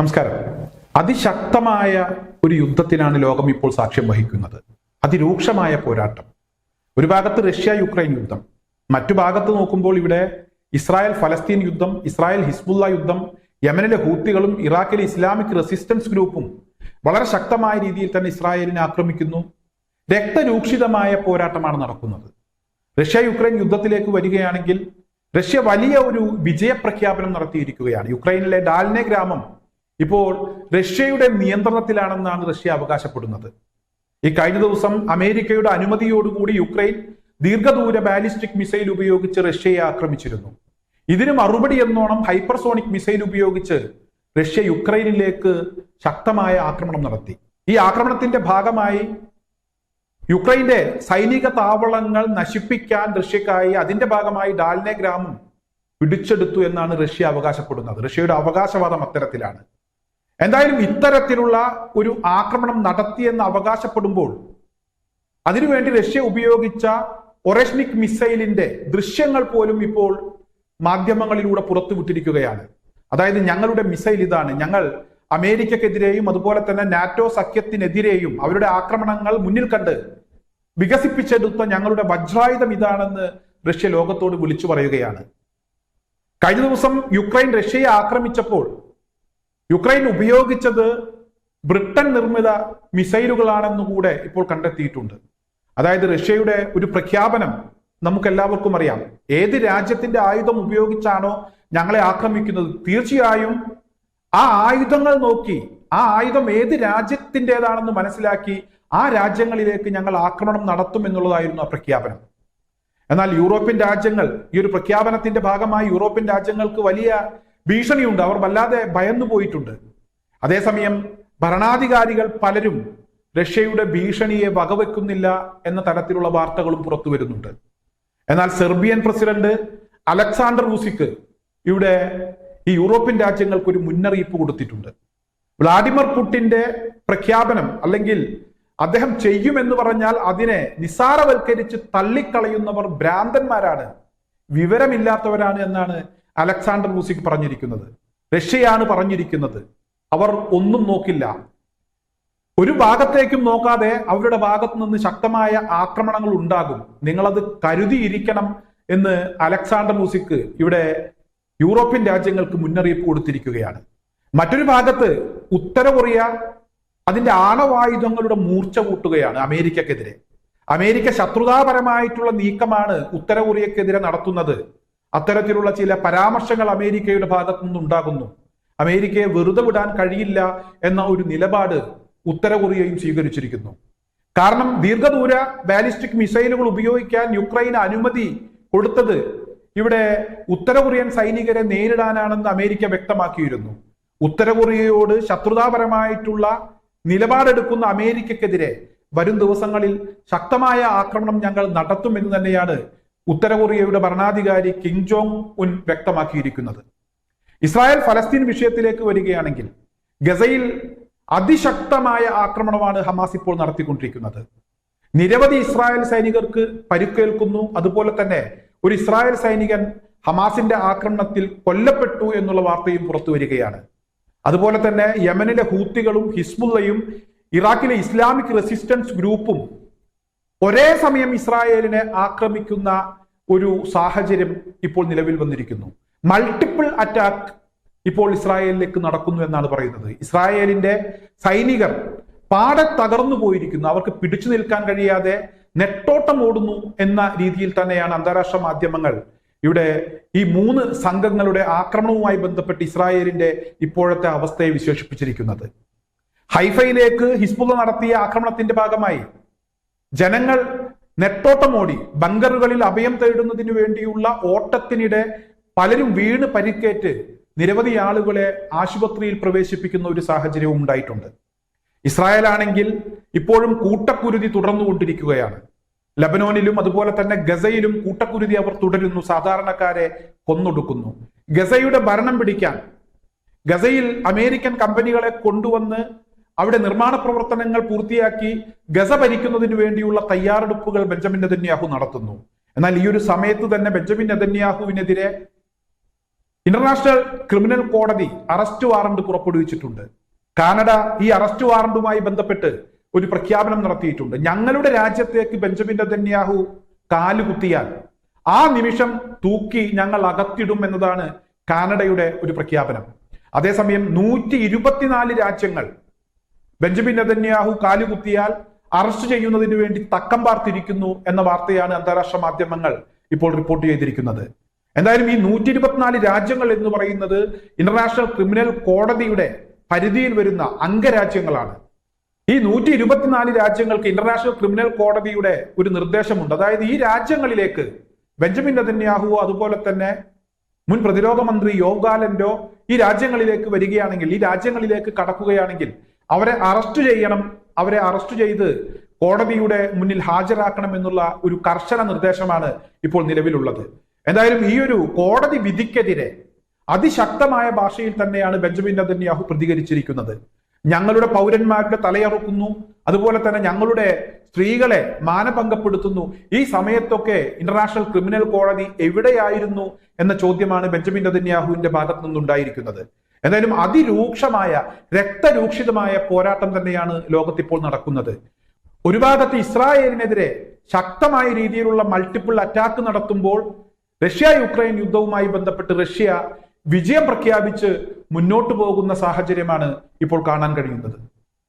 നമസ്കാരം. അതിശക്തമായ ഒരു യുദ്ധത്തിനാണ് ലോകം ഇപ്പോൾ സാക്ഷ്യം വഹിക്കുന്നത്. അതിരൂക്ഷമായ പോരാട്ടം. ഒരു ഭാഗത്ത് റഷ്യ യുക്രൈൻ യുദ്ധം. മറ്റു ഭാഗത്ത് നോക്കുമ്പോൾ ഇവിടെ ഇസ്രായേൽ ഫലസ്തീൻ യുദ്ധം ഇസ്രായേൽ ഹിസ്ബുള്ള യുദ്ധം യമനിലെ ഹൂത്തികളും ഇറാഖിലെ ഇസ്ലാമിക് റെസിസ്റ്റൻസ് ഗ്രൂപ്പും വളരെ ശക്തമായ രീതിയിൽ തന്നെ ഇസ്രായേലിനെ ആക്രമിക്കുന്നു. രക്തരൂക്ഷിതമായ പോരാട്ടമാണ് നടക്കുന്നത്. റഷ്യ യുക്രൈൻ യുദ്ധത്തിലേക്ക് വരികയാണെങ്കിൽ റഷ്യ വലിയ ഒരു വിജയപ്രഖ്യാപനം നടത്തിയിരിക്കുകയാണ്. യുക്രൈനിലെ ഡാൽനെ ഗ്രാമം ഇപ്പോൾ റഷ്യയുടെ നിയന്ത്രണത്തിലാണെന്നാണ് റഷ്യ അവകാശപ്പെടുന്നത്. ഈ കഴിഞ്ഞ ദിവസം അമേരിക്കയുടെ അനുമതിയോടുകൂടി യുക്രൈൻ ദീർഘദൂര ബാലിസ്റ്റിക് മിസൈൽ ഉപയോഗിച്ച് റഷ്യയെ ആക്രമിച്ചിരുന്നു. ഇതിന് മറുപടി എന്നോണം ഹൈപ്പർസോണിക് മിസൈൽ ഉപയോഗിച്ച് റഷ്യ യുക്രൈനിലേക്ക് ശക്തമായ ആക്രമണം നടത്തി. ഈ ആക്രമണത്തിന്റെ ഭാഗമായി യുക്രൈന്റെ സൈനിക താവളങ്ങൾ നശിപ്പിക്കാൻ റഷ്യക്കായി അതിന്റെ ഭാഗമായി ഡാൽനെ ഗ്രാമം പിടിച്ചെടുത്തു എന്നാണ് റഷ്യ അവകാശപ്പെടുന്നത്. റഷ്യയുടെ അവകാശവാദം അത്തരത്തിലാണ്. എന്തായാലും ഇത്തരത്തിലുള്ള ഒരു ആക്രമണം നടത്തിയെന്ന് അവകാശപ്പെടുമ്പോൾ അതിനുവേണ്ടി റഷ്യ ഉപയോഗിച്ച ഒറഷ്നിക് മിസൈലിന്റെ ദൃശ്യങ്ങൾ പോലും ഇപ്പോൾ മാധ്യമങ്ങളിലൂടെ പുറത്തുവിട്ടിരിക്കുകയാണ്. അതായത് ഞങ്ങളുടെ മിസൈൽ ഇതാണ്. ഞങ്ങൾ അമേരിക്കക്കെതിരെയും അതുപോലെ തന്നെ നാറ്റോ സഖ്യത്തിനെതിരെയും അവരുടെ ആക്രമണങ്ങൾ മുന്നിൽ കണ്ട് വികസിപ്പിച്ചെടുത്ത ഞങ്ങളുടെ വജ്രായുധം ഇതാണെന്ന് റഷ്യ ലോകത്തോട് വിളിച്ചു പറയുകയാണ്. കഴിഞ്ഞ ദിവസം യുക്രൈൻ റഷ്യയെ ആക്രമിച്ചപ്പോൾ യുക്രൈൻ ഉപയോഗിച്ചത് ബ്രിട്ടൻ നിർമ്മിത മിസൈലുകളാണെന്ന് കൂടെ ഇപ്പോൾ കണ്ടെത്തിയിട്ടുണ്ട്. അതായത് റഷ്യയുടെ ഒരു പ്രഖ്യാപനം നമുക്ക് എല്ലാവർക്കും അറിയാം. ഏത് രാജ്യത്തിന്റെ ആയുധം ഉപയോഗിച്ചാണോ ഞങ്ങളെ ആക്രമിക്കുന്നത്? തീർച്ചയായും ആ ആയുധങ്ങൾ നോക്കി ആ ആയുധം ഏത് രാജ്യത്തിന്റെതാണെന്ന് മനസ്സിലാക്കി ആ രാജ്യങ്ങളിലേക്ക് ഞങ്ങൾ ആക്രമണം നടത്തും എന്നുള്ളതായിരുന്നു ആ പ്രഖ്യാപനം. എന്നാൽ യൂറോപ്യൻ രാജ്യങ്ങൾ ഈ ഒരു പ്രഖ്യാപനത്തിന്റെ ഭാഗമായി യൂറോപ്യൻ രാജ്യങ്ങൾക്ക് വലിയ ഭീഷണിയുണ്ട്. അവർ വല്ലാതെ ഭയന്നു പോയിട്ടുണ്ട്. അതേസമയം ഭരണാധികാരികൾ പലരും റഷ്യയുടെ ഭീഷണിയെ വകവെക്കുന്നില്ല എന്ന തരത്തിലുള്ള വാർത്തകളും പുറത്തു വരുന്നുണ്ട്. എന്നാൽ സെർബിയൻ പ്രസിഡന്റ് അലക്സാണ്ടർ റൂസിക്ക് ഇവിടെ ഈ യൂറോപ്യൻ രാജ്യങ്ങൾക്ക് ഒരു മുന്നറിയിപ്പ് കൊടുത്തിട്ടുണ്ട്. വ്ളാഡിമിർ പുടിന്റെ പ്രഖ്യാപനം അല്ലെങ്കിൽ അദ്ദേഹം ചെയ്യുമെന്ന് പറഞ്ഞാൽ അതിനെ നിസ്സാരവൽക്കരിച്ച് തള്ളിക്കളയുന്നവർ ഭ്രാന്തന്മാരാണ്. വിവരമില്ലാത്തവരാണ് എന്നാണ് അലക്സാണ്ടർ മൂസിക് പറഞ്ഞിരിക്കുന്നത്. റഷ്യയാണ് പറഞ്ഞിരിക്കുന്നത്. അവർ ഒന്നും നോക്കില്ല. ഒരു ഭാഗത്തേക്കും നോക്കാതെ അവരുടെ ഭാഗത്ത് നിന്ന് ശക്തമായ ആക്രമണങ്ങൾ ഉണ്ടാകും. നിങ്ങളത് കരുതിയിരിക്കണം എന്ന് അലക്സാണ്ടർ മൂസിക്ക് ഇവിടെ യൂറോപ്യൻ രാജ്യങ്ങൾക്ക് മുന്നറിയിപ്പ് കൊടുത്തിരിക്കുകയാണ്. മറ്റൊരു ഭാഗത്ത് ഉത്തര കൊറിയ അതിന്റെ ആണവായുധങ്ങളുടെ മൂർച്ച കൂട്ടുകയാണ് അമേരിക്കക്കെതിരെ. അമേരിക്ക ശത്രുതാപരമായിട്ടുള്ള നീക്കമാണ് ഉത്തര കൊറിയക്കെതിരെ നടത്തുന്നത്. അത്തരത്തിലുള്ള ചില പരാമർശങ്ങൾ അമേരിക്കയുടെ ഭാഗത്തു നിന്നുണ്ടാകുന്നു. അമേരിക്കയെ വെറുതെ വിടാൻ കഴിയില്ല എന്ന ഒരു നിലപാട് ഉത്തര കൊറിയയും സ്വീകരിച്ചിരിക്കുന്നു. കാരണം ദീർഘദൂര ബാലിസ്റ്റിക് മിസൈലുകൾ ഉപയോഗിക്കാൻ യുക്രൈന് അനുമതി കൊടുത്തത് ഇവിടെ ഉത്തര കൊറിയൻ സൈനികരെ നേരിടാനാണെന്ന് അമേരിക്ക വ്യക്തമാക്കിയിരുന്നു. ഉത്തര കൊറിയയോട് ശത്രുതാപരമായിട്ടുള്ള നിലപാടെടുക്കുന്ന അമേരിക്കക്കെതിരെ വരും ദിവസങ്ങളിൽ ശക്തമായ ആക്രമണം ഞങ്ങൾ നടത്തുമെന്ന് തന്നെയാണ് ഉത്തര കൊറിയയുടെ ഭരണാധികാരി കിം ജോങ് ഉൻ വ്യക്തമാക്കിയിരിക്കുന്നത്. ഇസ്രായേൽ ഫലസ്തീൻ വിഷയത്തിലേക്ക് വരികയാണെങ്കിൽ ഗസയിൽ അതിശക്തമായ ആക്രമണമാണ് ഹമാസ് ഇപ്പോൾ നടത്തിക്കൊണ്ടിരിക്കുന്നത്. നിരവധി ഇസ്രായേൽ സൈനികർക്ക് പരുക്കേൽക്കുന്നു. അതുപോലെ തന്നെ ഒരു ഇസ്രായേൽ സൈനികൻ ഹമാസിന്റെ ആക്രമണത്തിൽ കൊല്ലപ്പെട്ടു എന്നുള്ള വാർത്തയും പുറത്തു വരികയാണ്. അതുപോലെ തന്നെ യമനിലെ ഹൂത്തികളും ഹിസ്ബുള്ളയും ഇറാഖിലെ ഇസ്ലാമിക് റെസിസ്റ്റൻസ് ഗ്രൂപ്പും ഒരേ സമയം ഇസ്രായേലിനെ ആക്രമിക്കുന്ന ഒരു സാഹചര്യം ഇപ്പോൾ നിലവിൽ വന്നിരിക്കുന്നു. മൾട്ടിപ്പിൾ അറ്റാക്ക് ഇപ്പോൾ ഇസ്രായേലിലേക്ക് നടക്കുന്നു എന്നാണ് പറയുന്നത്. ഇസ്രായേലിന്റെ സൈനികർ പാടെ തകർന്നു പോയിരിക്കുന്നു. അവർക്ക് പിടിച്ചു നിൽക്കാൻ കഴിയാതെ നെട്ടോട്ടം ഓടുന്നു എന്ന രീതിയിൽ തന്നെയാണ് അന്താരാഷ്ട്ര മാധ്യമങ്ങൾ ഇവിടെ ഈ മൂന്ന് സംഘങ്ങളുടെ ആക്രമണവുമായി ബന്ധപ്പെട്ട് ഇസ്രായേലിന്റെ ഇപ്പോഴത്തെ അവസ്ഥയെ വിശേഷിപ്പിച്ചിരിക്കുന്നത്. ഹൈഫയിലേക്ക് ഹിസ്ബുള്ള നടത്തിയ ആക്രമണത്തിന്റെ ഭാഗമായി ജനങ്ങൾ നെട്ടോട്ടമോടി ബങ്കറുകളിൽ അഭയം തേടുന്നതിന് വേണ്ടിയുള്ള ഓട്ടത്തിനിടെ പലരും വീണ് പരിക്കേറ്റ് നിരവധി ആളുകളെ ആശുപത്രിയിൽ പ്രവേശിപ്പിക്കുന്ന ഒരു സാഹചര്യവും ഉണ്ടായിട്ടുണ്ട്. ഇസ്രായേൽ ആണെങ്കിൽ ഇപ്പോഴും കൂട്ടക്കുരുതി തുടർന്നുകൊണ്ടിരിക്കുകയാണ്. ലബനോനിലും അതുപോലെ തന്നെ ഗസയിലും കൂട്ടക്കുരുതി അവർ തുടരുന്നു സാധാരണക്കാരെ കൊന്നൊടുക്കുന്നു. ഗസയുടെ ഭരണം പിടിക്കാൻ ഗസയിൽ അമേരിക്കൻ കമ്പനികളെ കൊണ്ടുവന്ന് അവിടെ നിർമ്മാണ പ്രവർത്തനങ്ങൾ പൂർത്തിയാക്കി ഗസ ഭരിക്കുന്നതിന് വേണ്ടിയുള്ള തയ്യാറെടുപ്പുകൾ ബെഞ്ചമിൻ നെതന്യാഹു നടത്തുന്നു. എന്നാൽ ഈ ഒരു സമയത്ത് തന്നെ ബെഞ്ചമിൻ നെതന്യാഹുവിനെതിരെ ഇന്റർനാഷണൽ ക്രിമിനൽ കോടതി അറസ്റ്റ് വാറണ്ട് പുറപ്പെടുവിച്ചിട്ടുണ്ട്. കാനഡ ഈ അറസ്റ്റ് വാറണ്ടുമായി ബന്ധപ്പെട്ട് ഒരു പ്രഖ്യാപനം നടത്തിയിട്ടുണ്ട്. ഞങ്ങളുടെ രാജ്യത്തേക്ക് ബെഞ്ചമിൻ നെതന്യാഹു കാലുകുത്തിയാൽ ആ നിമിഷം തൂക്കി ഞങ്ങൾ അകത്തിടും എന്നതാണ് കാനഡയുടെ ഒരു പ്രഖ്യാപനം. അതേസമയം നൂറ്റി രാജ്യങ്ങൾ ബെഞ്ചമിൻ നെതന്യാഹു കാലുകുത്തിയാൽ അറസ്റ്റ് ചെയ്യുന്നതിന് വേണ്ടി തക്കം പാർത്തിരിക്കുന്നു എന്ന വാർത്തയാണ് അന്താരാഷ്ട്ര മാധ്യമങ്ങൾ ഇപ്പോൾ റിപ്പോർട്ട് ചെയ്തിരിക്കുന്നത്. എന്തായാലും ഈ നൂറ്റി ഇരുപത്തിനാല് രാജ്യങ്ങൾ എന്ന് പറയുന്നത് ഇന്റർനാഷണൽ ക്രിമിനൽ കോടതിയുടെ പരിധിയിൽ വരുന്ന അംഗരാജ്യങ്ങളാണ്. ഈ നൂറ്റി ഇരുപത്തിനാല് രാജ്യങ്ങൾക്ക് ഇന്റർനാഷണൽ ക്രിമിനൽ കോടതിയുടെ ഒരു നിർദ്ദേശമുണ്ട്. അതായത് ഈ രാജ്യങ്ങളിലേക്ക് ബെഞ്ചമിൻ നെതന്യാഹുവോ അതുപോലെ തന്നെ മുൻ പ്രതിരോധ മന്ത്രി യോഗാലൻഡോ ഈ രാജ്യങ്ങളിലേക്ക് വരികയാണെങ്കിൽ ഈ രാജ്യങ്ങളിലേക്ക് കടക്കുകയാണെങ്കിൽ അവരെ അറസ്റ്റ് ചെയ്യണം. അവരെ അറസ്റ്റ് ചെയ്ത് കോടതിയുടെ മുന്നിൽ ഹാജരാക്കണം എന്നുള്ള ഒരു കർശന നിർദ്ദേശമാണ് ഇപ്പോൾ നിലവിലുള്ളത്. എന്തായാലും ഈ ഒരു കോടതി വിധിക്കെതിരെ അതിശക്തമായ ഭാഷയിൽ തന്നെയാണ് ബെഞ്ചമിൻ നദന്യാഹു പ്രതികരിച്ചിരിക്കുന്നത്. ഞങ്ങളുടെ പൗരന്മാരുടെ തലയറുക്കുന്നു. അതുപോലെ തന്നെ ഞങ്ങളുടെ സ്ത്രീകളെ മാനഭംഗപ്പെടുത്തുന്നു. ഈ സമയത്തൊക്കെ ഇന്റർനാഷണൽ ക്രിമിനൽ കോടതി എവിടെയായിരുന്നു എന്ന ചോദ്യമാണ് ബെഞ്ചമിൻ നദന്യാഹുവിന്റെ ഭാഗത്തു നിന്നുണ്ടായിരിക്കുന്നത് എന്തായാലും അതിരൂക്ഷമായ രക്തരൂക്ഷിതമായ പോരാട്ടം തന്നെയാണ് ലോകത്തിപ്പോൾ നടക്കുന്നത്. ഒരു ഭാഗത്ത് ഇസ്രായേലിനെതിരെ ശക്തമായ രീതിയിലുള്ള മൾട്ടിപ്പിൾ അറ്റാക്ക് നടത്തുമ്പോൾ റഷ്യ യുക്രൈൻ യുദ്ധവുമായി ബന്ധപ്പെട്ട് റഷ്യ വിജയം പ്രഖ്യാപിച്ച് മുന്നോട്ടു പോകുന്ന സാഹചര്യമാണ് ഇപ്പോൾ കാണാൻ കഴിയുന്നത്.